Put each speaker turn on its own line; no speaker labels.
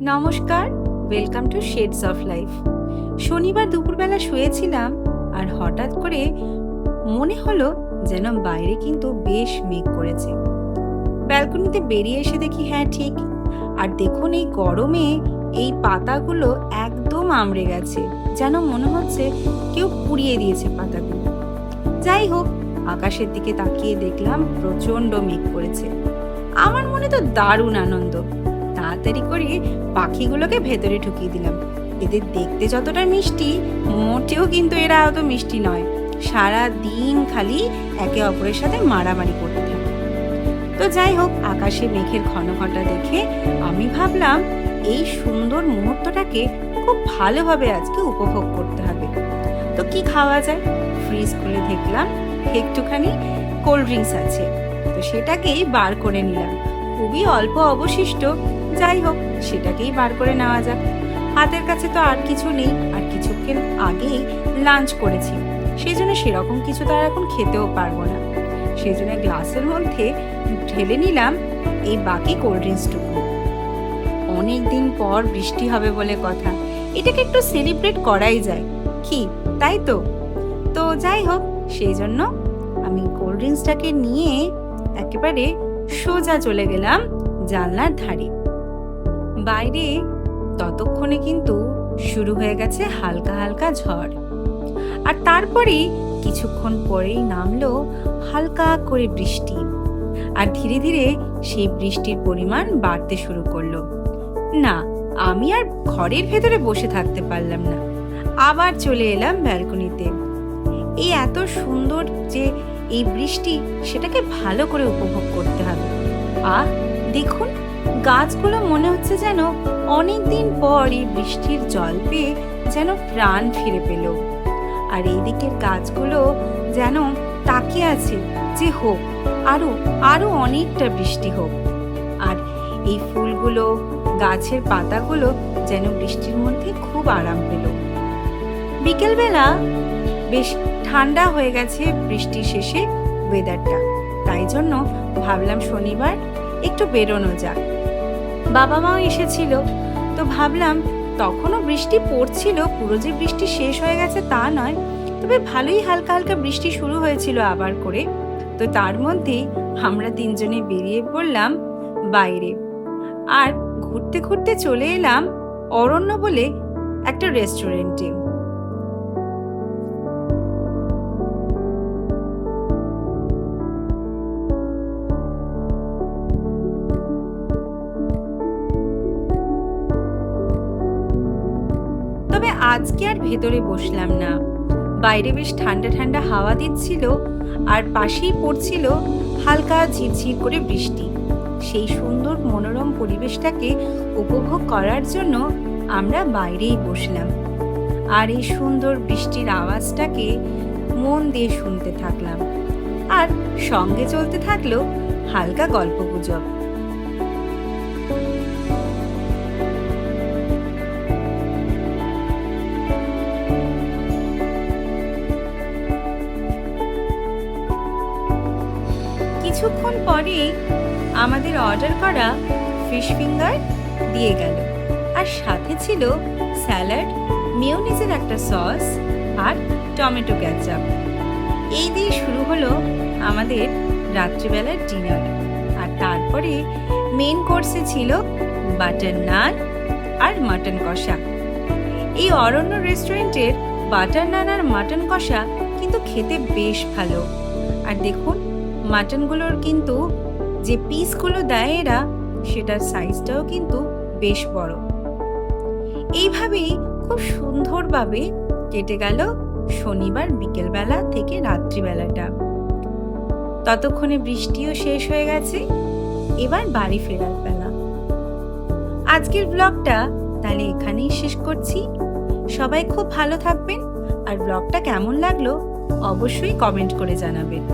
নমস্কার welcome to Shades of Life শনিবার দুপুরবেলা শুয়েছিলাম আর হঠাৎ করে মনে হলো যেন বাইরে কিন্তু বেশ মেঘ করেছে। ব্যালকনিতে বেরিয়ে এসে দেখি হ্যাঁ ঠিক। আর দেখুন এই গরমে এই পাতাগুলো একদম আমড়ে গেছে, যেন মনে হচ্ছে কেউ পুড়িয়ে দিয়েছে পাতাগুলো। যাই হোক, আকাশের দিকে তাকিয়ে দেখলাম প্রচণ্ড মেঘ করেছে। আমার মনে তো দারুণ আনন্দ। তাড়াতাড়ি করে পাখিগুলোকে ভেতরে ঢুকিয়ে দিলাম। এদের দেখতে যতটা মিষ্টি, মোটেও কিন্তু এরা অত মিষ্টি নয়। সারা দিন খালি একে অপরের সাথে মারামারি করতে থাকে। তো যাই হোক, আকাশে মেঘের ঘন ঘটা দেখে আমি ভাবলাম, এই সুন্দর মুহূর্তটাকে খুব ভালোভাবে আজকে উপভোগ করতে হবে। তো কি খাওয়া যায়? ফ্রিজ খুলে দেখলাম, একটুখানি কোল্ড ড্রিঙ্কস আছে। তো সেটাকেই বার করে নিলাম। খুবই অল্প অবশিষ্ট যাই হোক, সেটাকেই বার করে নেওয়া যাক। হাতের কাছে তো আর কিছু নেই, আর কিছুক্ষণ আগেই লাঞ্চ করেছি। সেই জন্য সেরকম কিছু তো আর এখন খেতেও পারব না। সেই জন্য গ্লাসের মধ্যে ঢেলে নিলাম এই বাকি কোল্ড ড্রিঙ্কসটুকু অনেক দিন পর বৃষ্টি হবে বলে কথা। এটাকে একটু সেলিব্রেট করাই যায়। কি, তাই তো? তো যাই হোক সেই জন্য আমি কোল্ড ড্রিঙ্কসটাকে নিয়ে একেবারে সোজা চলে গেলাম জানলার ধারে। বাইরে ততক্ষণে কিন্তু শুরু হয়ে গেছে হালকা হালকা ঝড়। আর তারপরেই কিছুক্ষণ পরেই নামলো হালকা করে বৃষ্টি। আর ধীরে ধীরে সেই বৃষ্টির পরিমাণ বাড়তে শুরু করল। না, আমি আর ঘরের ভেতরে বসে থাকতে পারলাম না। আবার চলে এলাম ব্যালকনিতে। এই এত সুন্দর যে এই বৃষ্টি, সেটাকে ভালো করে উপভোগ করতে হবে। আহ, দেখুন। গাছগুলো মনে হচ্ছে যেন অনেক দিন পর এই বৃষ্টির জল পেয়ে যেন প্রাণ ফিরে পেল। আর এই দিকের গাছগুলো যেন তাকিয়ে আছে যে হোক, আরও আরও অনেকটা বৃষ্টি হোক। আর এই ফুলগুলো, গাছের পাতাগুলো যেন বৃষ্টির মধ্যে খুব আরাম পেল। বিকেলবেলা বেশ ঠান্ডা হয়ে গেছে বৃষ্টির শেষে ওয়েদারটা তাই জন্য ভাবলাম শনিবার একটু বেরোনো যাক। বাবা মাও এসেছিল। তো ভাবলাম, তখনও বৃষ্টি পড়ছিল, পুরো যে বৃষ্টি শেষ হয়ে গেছে তা নয়, তবে ভালোই হালকা হালকা বৃষ্টি শুরু হয়েছিল আবার করে। তো তার মধ্যেই আমরা তিনজনে বেরিয়ে পড়লাম বাইরে। আর ঘুরতে ঘুরতে চলে এলাম অরণ্য বলে একটা রেস্টুরেন্টে। আজকে আর ভেতরে বসলাম না। বাইরে বেশ ঠান্ডা ঠান্ডা হাওয়া দিচ্ছিল আর পাশেই পড়ছিল হালকা ঝিরঝির করে বৃষ্টি। সেই সুন্দর মনোরম পরিবেশটাকে উপভোগ করার জন্য আমরা বাইরেই বসলাম। আর এই সুন্দর বৃষ্টির আওয়াজটাকে মন দিয়ে শুনতে থাকলাম। আর সঙ্গে চলতে থাকল হালকা গল্প গুজব কিছুক্ষণ পরে আমাদের অর্ডার করা ফিশ ফিঙ্গার দিয়ে গেল। আর সাথে ছিল স্যালাড মিউনিজের একটা সস আর টমেটো ক্যাচাপ এই দিয়ে শুরু হলো আমাদের রাত্রিবেলার ডিনার আর তারপরে মেন কোর্সে ছিল বাটার নান আর মাটন কষা। এই অরণ্য রেস্টুরেন্টের বাটার নান আর মাটন কষা কিন্তু খেতে বেশ ভালো। আর দেখুন মাটনগুলোর কিন্তু যে পিসগুলো দেয় এরা, সেটার সাইজটাও কিন্তু বেশ বড়। এইভাবেই খুব সুন্দরভাবে কেটে গেল শনিবার বিকেলবেলা থেকে রাত্রিবেলাটা। ততক্ষণে বৃষ্টিও শেষ হয়ে গেছে, এবার বাড়ি ফেরার বেলা। আজকের ব্লগটা তাহলে এখানেই শেষ করছি। সবাই খুব ভালো থাকবেন, আর ব্লগটা কেমন লাগল অবশ্যই কমেন্ট করে জানাবেন।